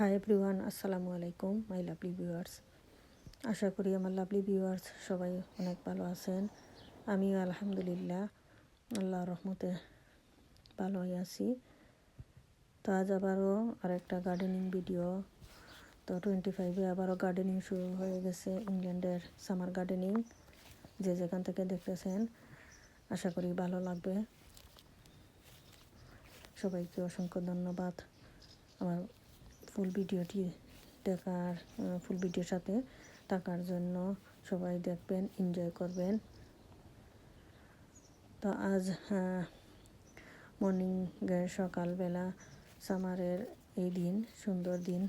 Hi everyone আসসালামু আলাইকুম my lovely viewers আশা করি আমার লাভলি ভিউয়ার্স সবাই অনেক ভালো আছেন। আমিও আলহামদুলিল্লাহ আল্লাহ রহমতে ভালোই আছি। তো আজ আবারও আরেকটা গার্ডেনিং ভিডিও তো টোয়েন্টি ফাইভে আবারও গার্ডেনিং শুরু হয়ে গেছে ইংল্যান্ডের সামার গার্ডেনিং যে যেখান থেকে দেখতেছেন, আশা করি ভালো লাগবে। সবাইকে অসংখ্য ধন্যবাদ। আমার ফুল ভিডিওটি দেখার ফুল ভিডিওর সাথে থাকার জন্য সবাই দেখবেন এনজয় করবেন। তো আজ মর্নিং সকালবেলা সামারের এই দিন, সুন্দর দিন।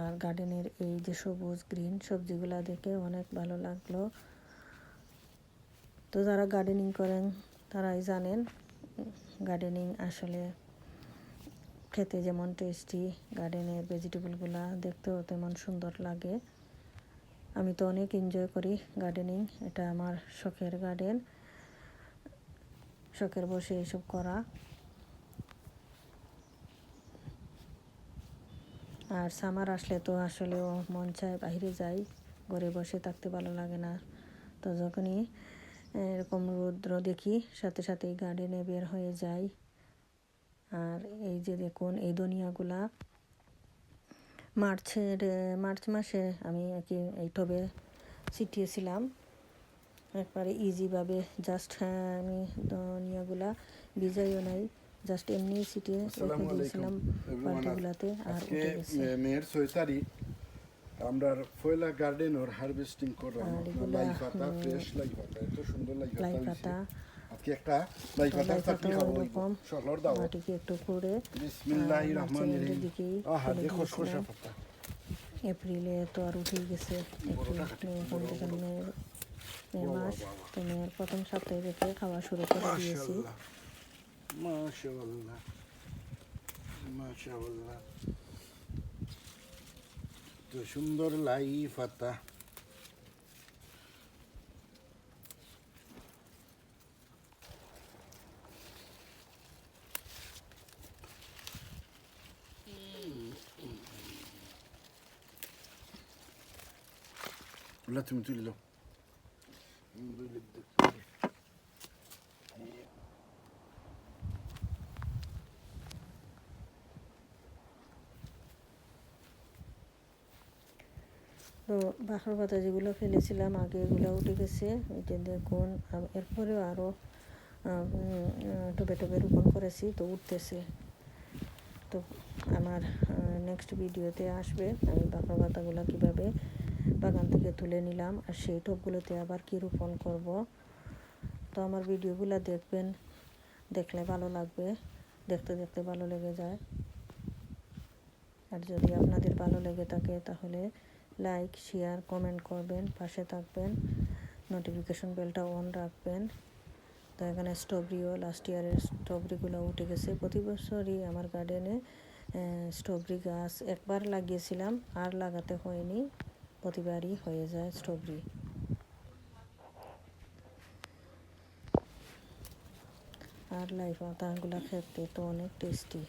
আর গার্ডেনের এই যে সবুজ গ্রিন সবজিগুলো দেখে অনেক ভালো লাগল। তো যারা গার্ডেনিং করেন, তারাই জানেন গার্ডেনিং আসলে খেতে যেমন টেস্টি গার্ডেনের ভেজিটেবলগুলা দেখতেও তেমন সুন্দর লাগে। আমি তো অনেক এনজয় করি গার্ডেনিং এটা আমার শখের গার্ডেন শখের বসে এসব করা। আর সামার আসলে তো আসলেও মন চায় বাইরে যাই, ঘরে বসে থাকতে ভালো লাগে না। তো যখনই এরকম রৌদ্র দেখি, সাথে সাথে গার্ডেনে বের হয়ে যাই। আর এই যে দেখুন এই ধনিয়াগুলা মার্চের মার্চ মাসে আমি আর কি এই টবে ছিটিয়েছিলাম। একবারে ইজিভাবে জাস্ট আমি ধনিয়াগুলা ভিজাইও নাই জাস্ট এমনি ছিটিয়ে রেখে দিয়েছিলাম আর মেয়ের ছয় তারিখ আমরা ফয়লা গার্ডেন ওর হারভেস্টিং করলাম লাই পাতা ফ্রেশ লাই পাতা এত সুন্দর লাই পাতা। আজকে একটা লাই পাতার চাটনি খাব সলর দাও। মাটিকে একটু করে বিসমিল্লাহির রহমানির রহিম। আহা দেখো সরষা পাতা। এপ্রিলে তো আর উঠেই গেছে এপ্রিল মে এখন থেকে মেয়ের মে মাস তো মেয়ের প্রথম সপ্তাহে থেকে খাওয়া শুরু করে দিয়েছি। মাশাআল্লাহ। মাশাআল্লাহ। তো সুন্দর লাই পাতা لا তুমি তুলে দাও তো বাঁকড় পাতা যেগুলো ফেলেছিলাম, আগে এগুলো উঠে গেছে। যে দেখুন এরপরেও আরও টবে টবে রোপণ করেছি, তো উঠতেছে। তো আমার নেক্সট ভিডিওতে আসবে, আমি বাঁকড় পাতাগুলো কীভাবে বাগান থেকে তুলে নিলাম আর সেই টবগুলোতে আবার কী রোপণ করব। তো আমার ভিডিওগুলো দেখবেন, দেখলে ভালো লাগবে, দেখতে দেখতে ভালো লেগে যায়। আর যদি আপনাদের ভালো লেগে থাকে তাহলে লাইক, শেয়ার, কমেন্ট করবেন, পাশে থাকবেন, নোটিফিকেশন বেলটা অন রাখবেন। তো এখানে স্ট্রবেরিও, লাস্ট ইয়ারের স্ট্রবেরিগুলো উঠে গেছে। প্রতি বছরই আমার গার্ডেনে স্ট্রবেরি গাছ একবার লাগিয়েছিলাম, আর লাগাতে হয়নি। প্রতিবারই হয়ে যায় স্ট্রবেরি। আর লাই পাতাগুলো খেতে তো অনেক টেস্টি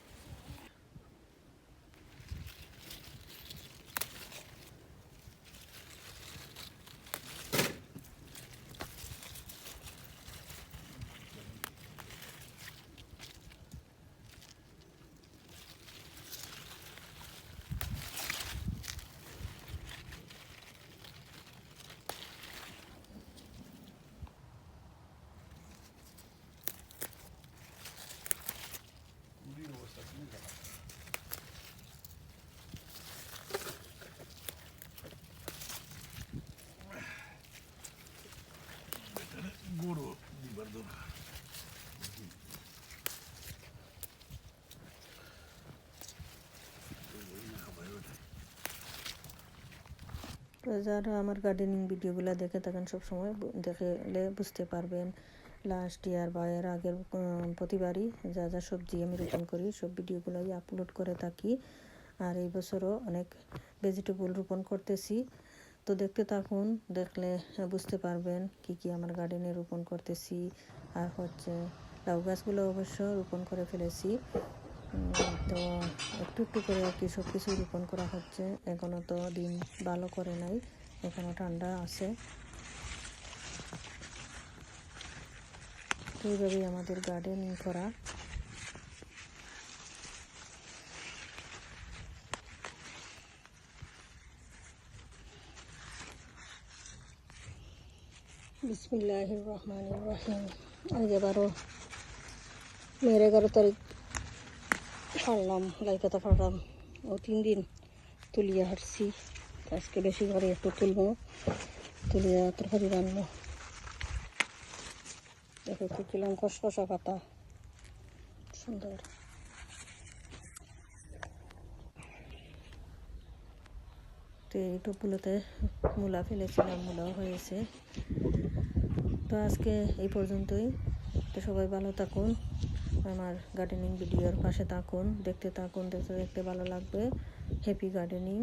তো যারা আমার গার্ডেনিং ভিডিওগুলো দেখে থাকেন সবসময় দেখলে বুঝতে পারবেন লাস্ট ইয়ার বা এর আগের প্রতিবারই যা যা সবজি আমি রোপণ করি, সব ভিডিওগুলোই আপলোড করে থাকি। আর এই বছরও অনেক ভেজিটেবল রোপণ করতেছি। তো দেখতে থাকুন, দেখলে বুঝতে পারবেন কি কি আমার গার্ডেনে রোপণ করতেছি। আর হচ্ছে লাউ গাছগুলো অবশ্য রোপণ করে ফেলেছি। তো একটু একটু করে আর কি সব কিছু রোপণ করা হচ্ছে। এখনও তো দিন ভালো করে নাই এখনও ঠান্ডা আছে। এইভাবেই আমাদের গার্ডেনিং করা। বিসমিল্লাহ রহমান রহিম। আজ এবারও মেয়ের এগারো তারিখ ফাড়লাম লাই পাতা ফাড়লাম ও তিন দিন তুলিয়া হাঁটছি। আজকে বেশি করে একটু তুলবো, তুলিয়া তরকারি রান্না। দেখো তুললাম কসকসা পাতা, সুন্দর। তো এই টুপগুলোতে মূলা ফেলেছিলাম, মূলাও হয়েছে। তো আজকে এই পর্যন্তই। তো সবাই ভালো থাকুন, আমার গার্ডেনিং ভিডিওর পাশে থাকুন, দেখতে থাকুন, দেখতে দেখতে ভালো লাগবে। হ্যাপি গার্ডেনিং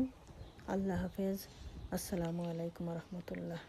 আল্লাহ হাফেজ, আসসালামু আলাইকুম রহমতুল্লাহ।